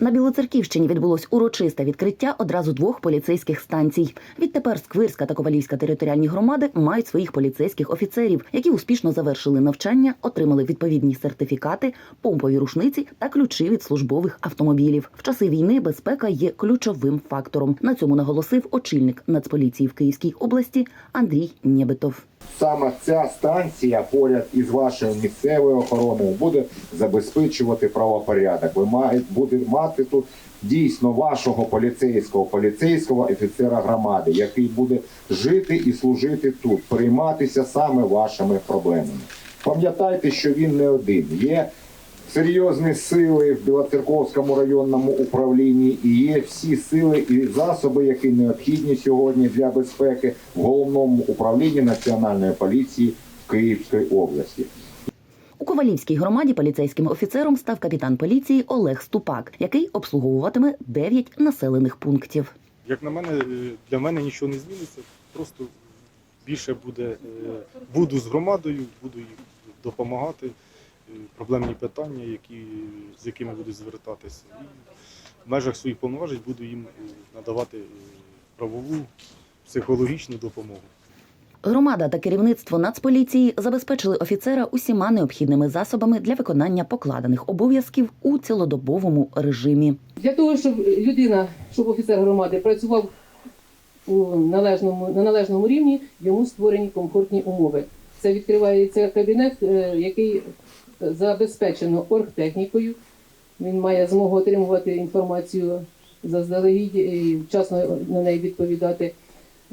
На Білоцерківщині відбулось урочисте відкриття одразу двох поліцейських станцій. Відтепер Сквирська та Ковалівська територіальні громади мають своїх поліцейських офіцерів, які успішно завершили навчання, отримали відповідні сертифікати, помпові рушниці та ключі від службових автомобілів. В часи війни безпека є ключовим фактором. На цьому наголосив очільник Нацполіції в Київській області Андрій Нєбетов. Саме ця станція поряд із вашою місцевою охороною буде забезпечувати правопорядок. Ви маєте буде мати тут дійсно вашого поліцейського поліцейського офіцера громади, який буде жити і служити тут, прийматися саме вашими проблемами. Пам'ятайте, що він не один. Є серйозні сили в Білоцерковському районному управлінні і є всі сили і засоби, які необхідні сьогодні для безпеки в головному управлінні Національної поліції в Київській області. У Ковалівській громаді поліцейським офіцером став капітан поліції Олег Ступак, який обслуговуватиме 9 населених пунктів. Як на мене, для мене нічого не зміниться. Просто більше буде, е, буду з громадою, буду їм допомагати. Проблемні питання, які, з якими буду звертатися. І в межах своїх повноважень буду їм е, надавати е, правову, психологічну допомогу. Громада та керівництво Нацполіції забезпечили офіцера усіма необхідними засобами для виконання покладених обов'язків у цілодобовому режимі. Для того, щоб людина, щоб офіцер громади працював у належному, на належному рівні, йому створені комфортні умови. Це відкривається кабінет, е, який забезпечено оргтехнікою. Він має змогу отримувати інформацію заздалегідь і вчасно на неї відповідати.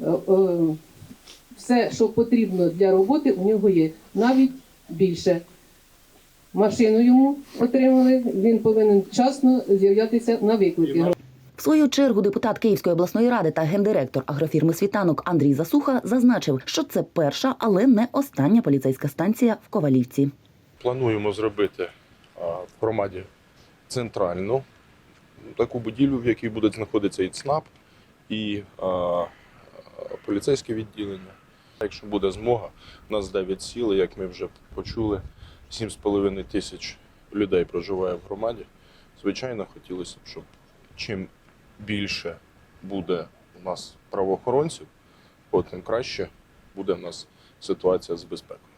Е, е, Все, що потрібно для роботи, у нього є навіть більше. Машину йому отримали. Він повинен вчасно з'являтися на виклики. В свою чергу депутат Київської обласної ради та гендиректор агрофірми Світанок Андрій Засуха зазначив, що це перша, але не остання поліцейська станція в Ковалівці. Плануємо зробити в громаді центральну таку будівлю, в якій буде знаходитися і ЦНАП, і а, поліцейське відділення. Якщо буде змога, нас 9 сіл, як ми вже почули, 7,5 тисяч людей проживає в громаді. Звичайно, хотілося б, щоб чим більше буде у нас правоохоронців, тим краще буде в нас ситуація з безпекою.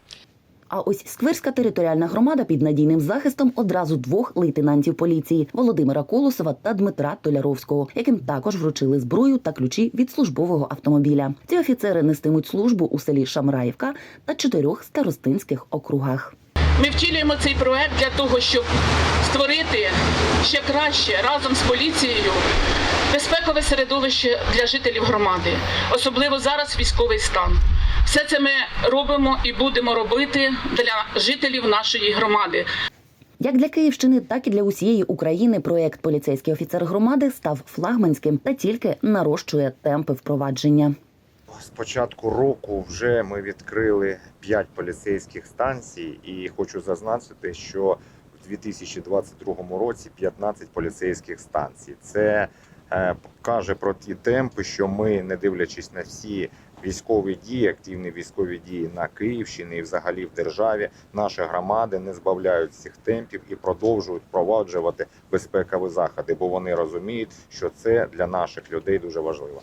А ось Сквирська територіальна громада під надійним захистом одразу двох лейтенантів поліції Володимира Колосова та Дмитра Толяровського, яким також вручили зброю та ключі від службового автомобіля. Ці офіцери нестимуть службу у селі Шамраївка та чотирьох старостинських округах. Ми втілюємо цей проект для того, щоб створити ще краще разом з поліцією безпекове середовище для жителів громади, особливо зараз військовий стан. Все це ми робимо і будемо робити для жителів нашої громади. Як для Київщини, так і для усієї України проєкт Поліцейський офіцер громади став флагманським та тільки нарощує темпи впровадження. З початку року вже ми відкрили 5 поліцейських станцій, і хочу зазначити, що в 2022 році 15 поліцейських станцій. Це каже про ті темпи, що ми, не дивлячись на всі військові дії, активні військові дії на Київщині і взагалі в державі, наші громади не збавляють цих темпів і продовжують впроваджувати безпекові заходи, бо вони розуміють, що це для наших людей дуже важливо.